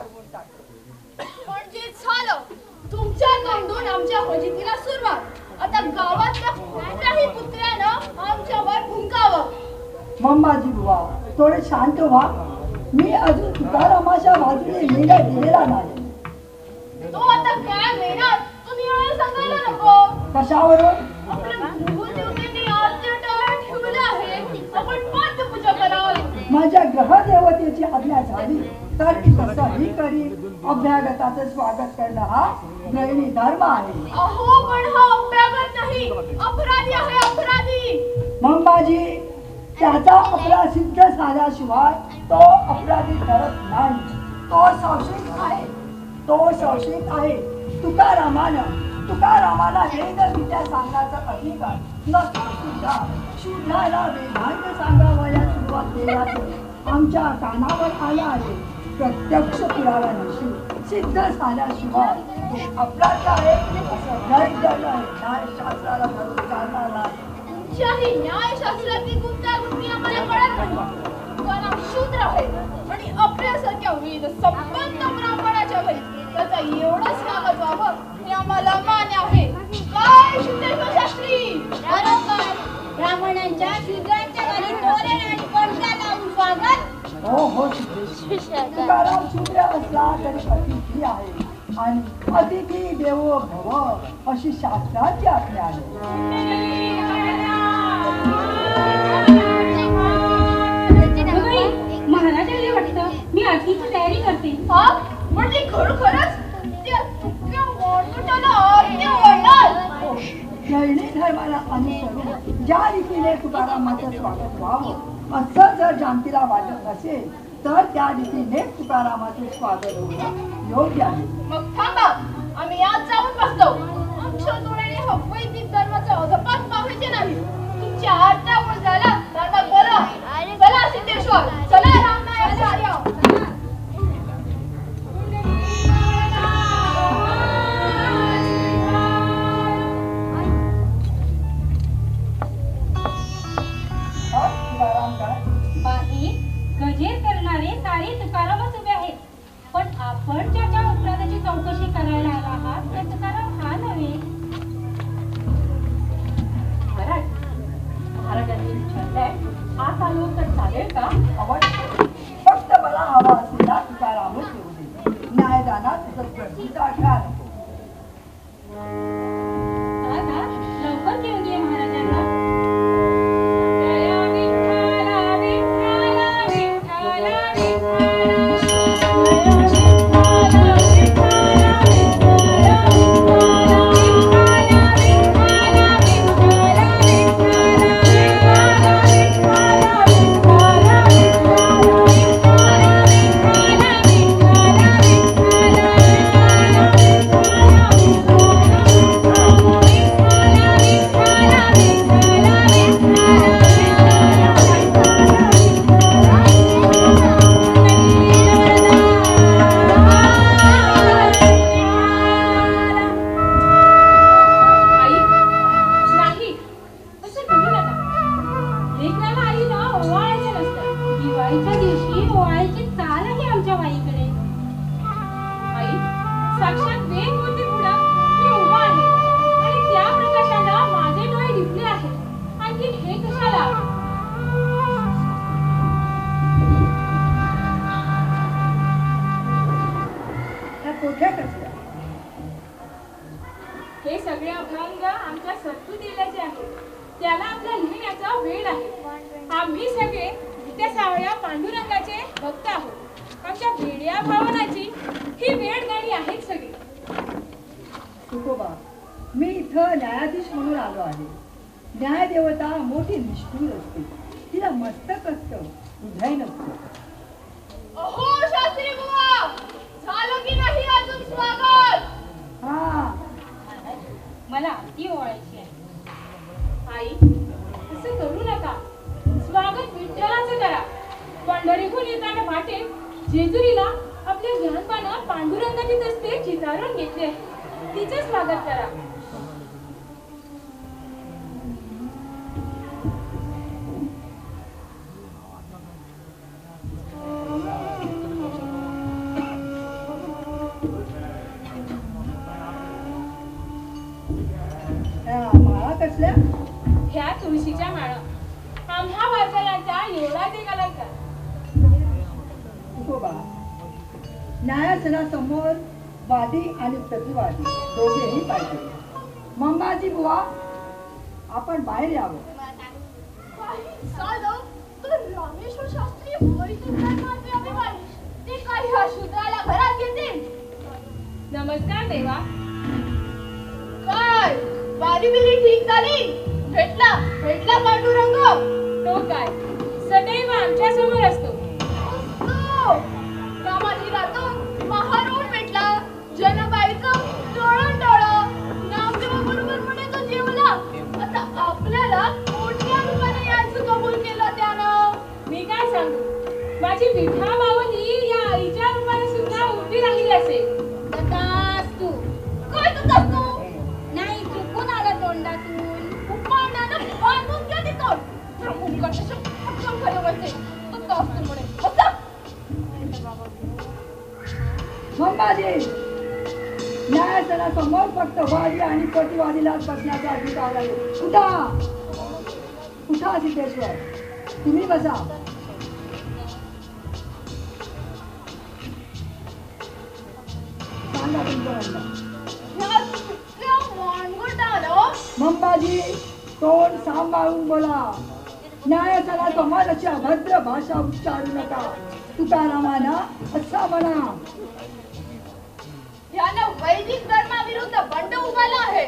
ठरवून टाकले म्हणजे झालं. तुमच्या तोंडून आमच्या फजितीला सुरुवात. आता गावातल्या कुत्र्यानं आमच्यावर भुंकावं मंबाजी बुवा थोडे शांत व्हा. मी अजून तुकारामाच्या बाजूने निर्णय दिलेला नाही. तो आता काय मेणार तुम्ही मला सांगायला नको. करावी. माझ्या ग्रहदेवतेची आज्ञा झाली. तर मी तसंही करीन अभ्यागताचं स्वागत करणं हा नैनी धर्म आहे। अहो पण हा अभ्यागत नाही अपराधी आहे अपराधी। मंबाजी त्याचा अपराध सिद्ध झाल्याशिवाय तो अपराधी ठरत नाही. तो संशयित आहे तो संशयित आहे. तुकारामानं तुकारामाला वेद विद्या सांगण्याचा अधिकार नसून सुद्धा शूद्राला वेदांत सांगावया सुरुवात केल्याचं आमच्या कानावर आलं आहे. प्रत्यक्ष पुरावा नसून सिद्ध झाल्याशिवाय तो अपराध आहे न्यायशास्त्राला धरून तुमच्याही न्यायशास्त्रातील गुंतागुंती आम्हाला कळत नाही. तुकाराम शूद्र आहे आणि आपल्यासारख्या विविध संबंध ब्राह्मणाच्या घरी तुकाराम असला तरी अतिथी आहे आणि अतिथी देवो भव अशी शास्त्राची आज्ञा आहे महाराजांनी वाटतं मी तयारी करते म्हणजे खरोखरच जैनी धर्माला अनुसरून ज्या रीतीने तुकारामाचं स्वागत व्हावं असं जर जानकीला वाटत असेल तर त्या रीतीने तुकारामाचे स्वागत होणं योग्य आहे. मग थांबा. आम्ही आज जाऊन बसलो. आमच्या डोळ्याने हा वैदिक धर्माचा अधपात पाहायचे नाही. तुमच्या आज्ञावर झाला तर मग चला सिद्धेश्वर. चला रामनायाचार्य जेजुरीला आपल्या विहंपानं पांडुरंगाची दस्ते चितारून घेतले. तिचं स्वागत करा. आम्हा वाचनाचा एवढा ते कलाकार तुकोबा न्यायासनासमोर वादी आणि प्रतिवादी दोघेही पाहिजे. मंबाजी बुवा आपण बाहेर यावं. रामेश्वर शास्त्री वैदिक अभिमान? ते काही ह्या शूद्राला घरात घेतील. नमस्कार देवा. काय? बारी बिरी ठीक झाली? भेटला भेटला पांडुरंग. तो काय सदैव आमच्यासमोर असतो. आता आपल्याला त्यानं मी काय सांगू? माझी विठा मंबाजी समोर फक्त वादी आणि प्रतिवादीला बसण्याचा अधिकार आहे. उठा! उठा सिद्धेश्वर. तुम्ही बसा. सांगा तुमचं मंबाजी तोंड सांभाळून बोला. न्यायासनासमोर अशी अभद्र भाषा उच्चारू नका. तुकारामाना असा म्हणा. यानं वैदिक धर्माविरुद्ध बंड उभारला आहे.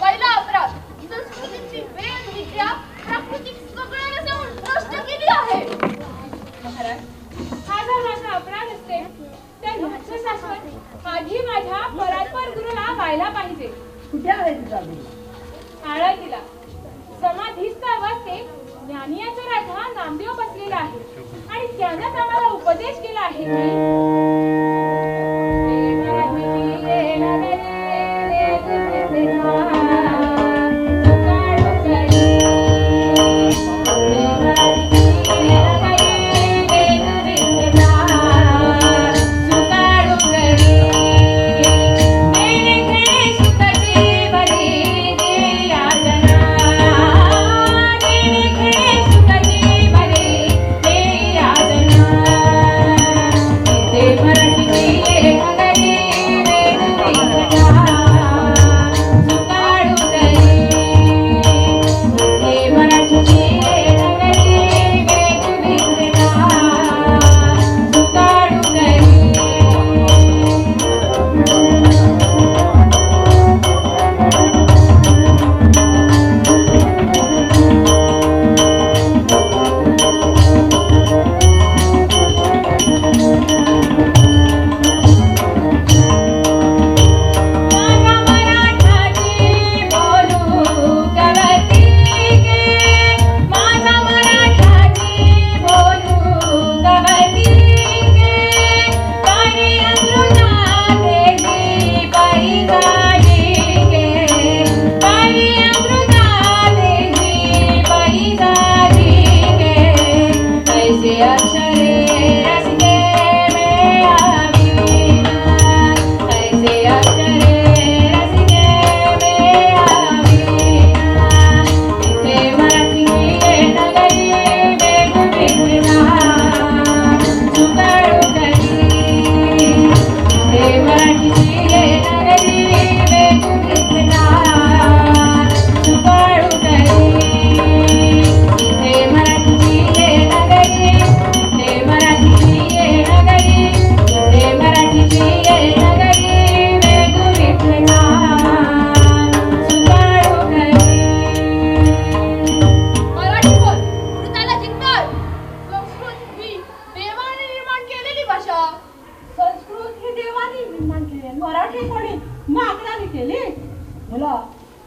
पहिला अपराध संस्कृतीची वेद विद्या प्राकृतिक सगळ्यांना जाऊन नष्ट केली आहे. महाराज हा जर माझा अपराध असते तर ह्याचं शाश्वत आधी माझ्या परात्पर गुरुला व्हायला पाहिजे. कुठे आहे तुझा गुरु? आळंदीला समाधीस्थ अवस्थेत ज्ञानियाचा राजा नामदेव बसलेला आहे. आणि त्यानंच आम्हाला उपदेश केला आहे. की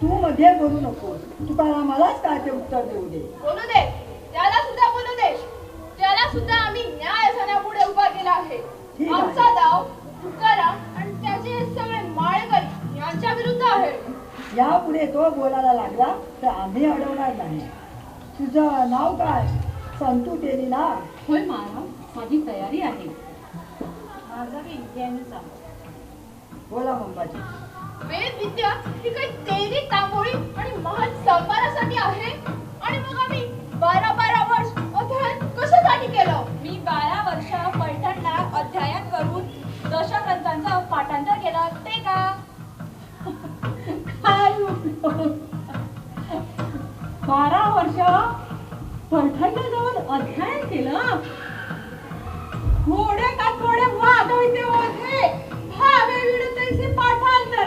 नको तुकारामालाच काय ते उत्तर देऊ दे. बोलू दे. त्याला सुद्धा बोलू दे. त्याला सुद्धा आम्ही न्याय सणापुढे उभा केला आहे. ठीक आहे. आमचा डाव तुकाराम आणि त्याचे हे सगळे माळकरी यांच्या विरुद्ध आहे. यापुढे तो बोलायला लागला तर आम्ही अडवणार नाही. तुझं नाव काय? संतू केली ना? होय महाराज माझी तयारी आहे. बोला मंबाजी. वेद विद्या ही काही तेरी तांबोळी आणि महान संभारासाठी आहे? आणि मग आम्ही बारा बारा वर्ष अध्ययन कशासाठी केलं? मी बारा वर्ष पैठणला अध्ययन करून दशग्रंथांचं पाठांतर केलं ते का? काय? बारा वर्ष पैठणला जाऊन अध्ययन केलं? थोडे का थोडे वादविते होते भावे विरुद्धचे पाठांतरा.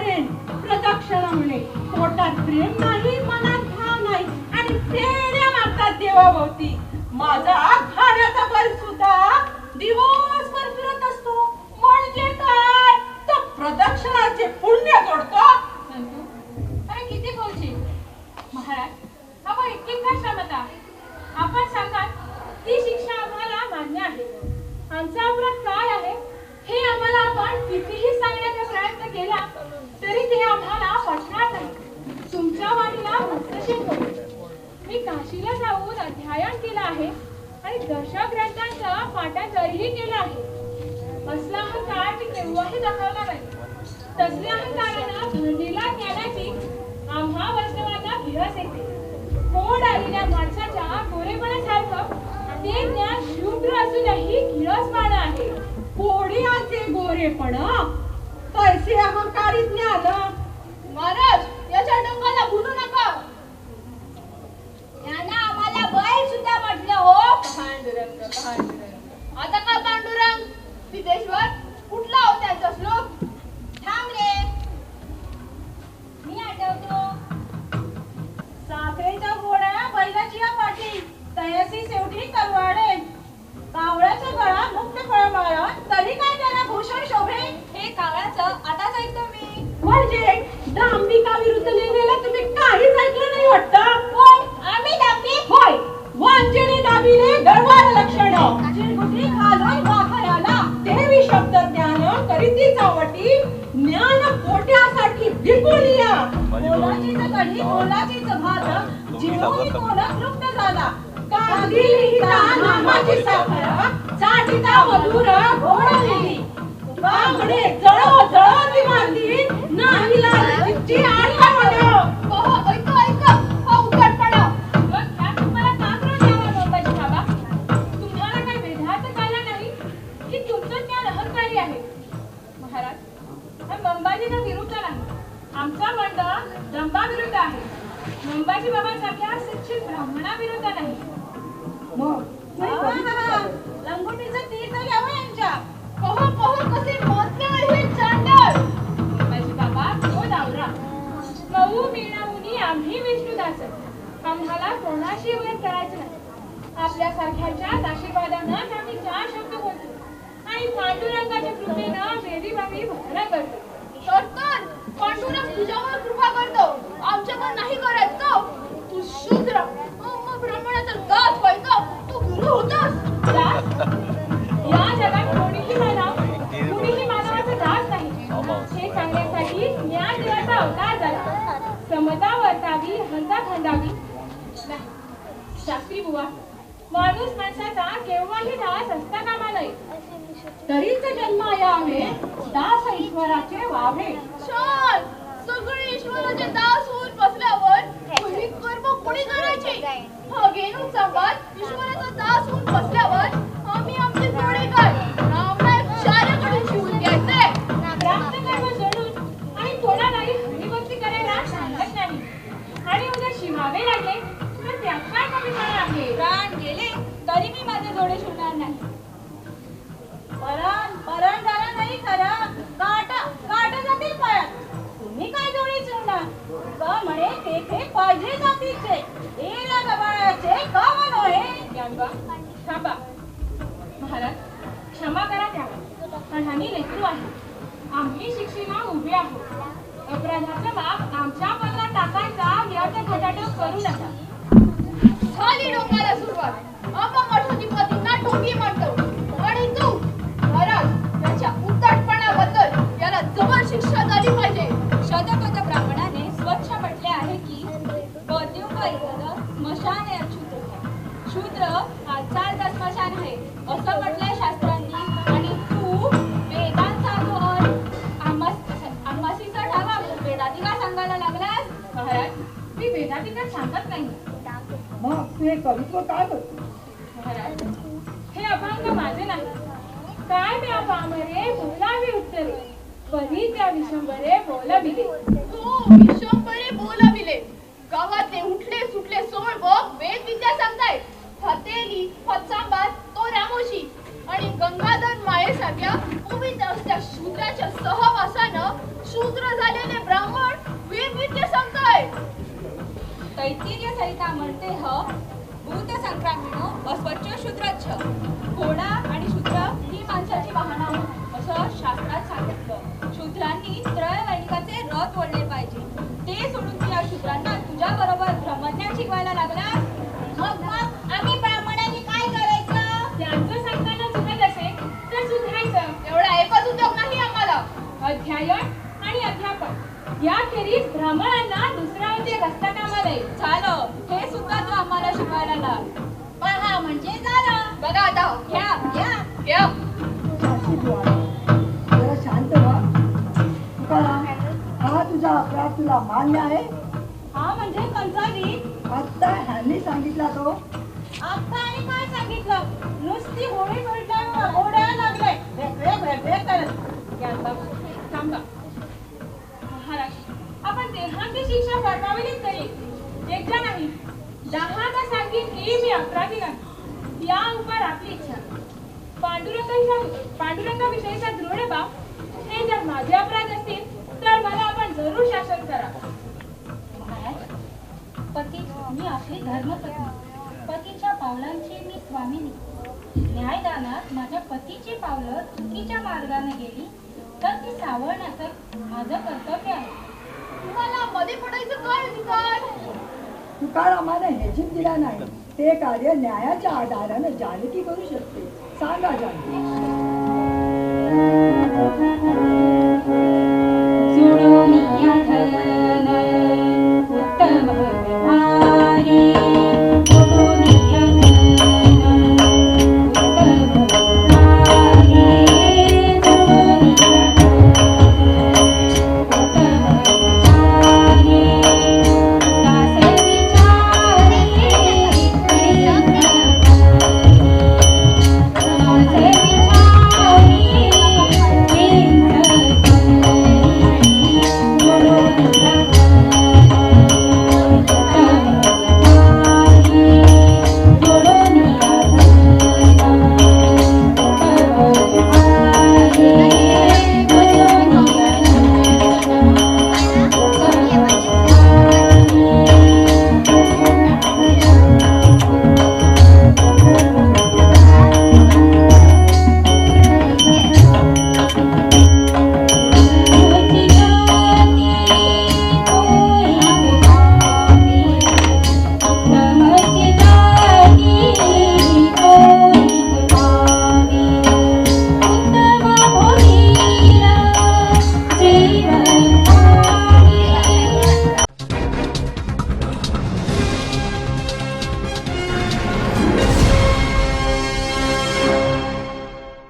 करेन. प्रदक्षिणा म्हणे पोटात प्रेम नाही मनात भाव नाही आणि फेऱ्या मारतात देवाभोवती. माझा खाण्याचा बल सुद्धा दिवसभर फिरत असतो. म्हणजे काय? तो प्रदक्षिणाचे पुण्य जोडतो. अरे किती बोलशील? महाराज आपण इतकी का क्षमता आपण सांगा ती शिक्षा आम्हाला मान्य आहे. आमचा अपराध काय आहे? हे आम्हाला आपण कितीही सांगण्याचा प्रयत्न केला तरी ते आम्हाला पटणार नाही. तुमच्या वाणीला हस्तक्षेप होते मी काशीला जाऊन अध्ययन केलं आहे आणि दशग्रंथांचं पाठांतरही केलं आहे. असला अहंकार मी केव्हाही दाखवला नाही. तसल्या अहंकारानं भरलेला ज्ञानाची आम्हा वैष्णवांना किरस येते. कोण आलेल्या माणसाच्या गोरेपणासारखं ते ज्ञान शूद्र असूनही किरसवाणं आहे. कोडियाचे गोरेपण? तैसे अहंकारी ज्ञान महाराज याच्या डोंगाला भुनू नका. यांना आम्हाला बैल सुद्धा म्हटलं हो. पांडुरंग पांडुरंग. मोलाचीच भात जिरवून मोला तृप्त झाला. कांदी लिहिता नामाची साखर चाटीता मधुर घोडलेली बांगडे जळो जळो ती मारली नाही लालची आठा म्हणो आमचा मंडळ दंबाविरुद्ध आहे मंबाजी बाबांसारख्या शिक्षित ब्राह्मणाविरुद्ध नाही मग. लंगोटीचं तीर तर घ्यावं यांच्या शास्त्री बुवा माणूस माणसाचा केव्हाही दास असता कामा नये. तरीच जन्म यावे दास ईश्वराचे व्हावे छान सगळे ईश्वराचे दास होऊन बसल्यावर पुढील कर्म कोणी करायचे? हा घेणून सांगाल ईश्वराचा दास होऊन बसल्यावर आम्ही आमचे जोडे काय चार्याकडून शिवून घ्यायचे. प्राप्त कर्म सोडून आणि कोणालाही हरिभक्ती करायला सांगत नाही. आणि उद्या शिवावे लागले. प्राण गेले तरी मी माझे जोडे शिवणार नाही. परण परण झालं नाही खरं. काट काट जातील पळत तुम्ही काय जोडे शिवणार ग म्हणे तेथे पाहिजे जातीचे एला गबाळाचे गाव नव्हे ज्ञानबा थांबा. महाराज क्षमा करा त्याला. पण आम्ही लेकरू आहे. आम्ही शिक्षिका उभे आहोत अपराधाचा बाप आमच्या मनात टाकायचा याचा खटाटोप करू नका. आहे. असं म्हटलंय शास्त्रांनी. आणि तू वेदांचा आम्हासीचा सांगायला लागलास महाराज मी सांगत नाही. मग तू हे कवित्व काय करतो महाराज हे अभंग माझे नाही. काय त्या पामरे बोलावी उत्तरे. परी त्या विशंबरे बोलविले. हो विशंभरे बोलाविले. गावातले उठले सुटले सोळ बघ वेद विद्या सांगताय हतेली फचांबात तो रामोशी आणि गंगाधर मायेसारख्या उभीत असत्या शूद्राच्या सहवासानं शूद्र झालेले ब्राह्मण वीर विद्य सांगताय. तैतिर्य सहिता म्हणते ह भूत संक्रामीण अस्वच्छ शूद्रच्छ. घोडा आणि शूद्र ही माणसाची वाहनं असं शास्त्रात सांगितलं. शूद्रांनी त्रयवैनिकाचे रथ ओढले पाहिजे. ते सोडून तुझ्या शूद्रांना तुझ्या बरोबर भ्रमण्या शिकवायला लागला मग मग अध्ययन आणि अध्यापन याखेरीज ब्राह्मणांना दुसरा कामा नये झालं. हे सुद्धा तू आम्हाला शिकवायला लाग. पहा म्हणजे झालं. बघा आता. घ्या. घ्या. घ्या. जरा शांत व्हा. हा तुझा अपराध तुला मान्य आहे? हा म्हणजे कंसावी आता ह्यांनी सांगितला तो. आता आणि काय सांगितलं? नुसती होळी पडल्यावर घोड्याला लागले वेगळे वेगळे करत. थांबा. महाराज आपण देहांती शिक्षा फरमावलीच तरी एकदा नाही दहादा सांगेन की मी अपराधी नाही. या उपर आपली इच्छा. पांडुरंगाच्या पांडुरंगाविषयीचा दृढ भाव हे जर माझे अपराध असतील तर मला आपण जरूर शासन करा. महाराज पती मी आपली धर्मपत्नी. पतीच्या पावलांची मी स्वामिनी. न्यायदानात माझ्या पतीची पावलं चुकीच्या मार्गाने गेली तर ती सावरण्याचं माझं कर्तव्य आहे. तुम्हाला मध्ये पडायचं काय अधिकार? तुकारामाने हेचीत दिला नाही. ते कार्य न्यायाच्या आधाराने जानकी करू शकते. सांगा जानकी.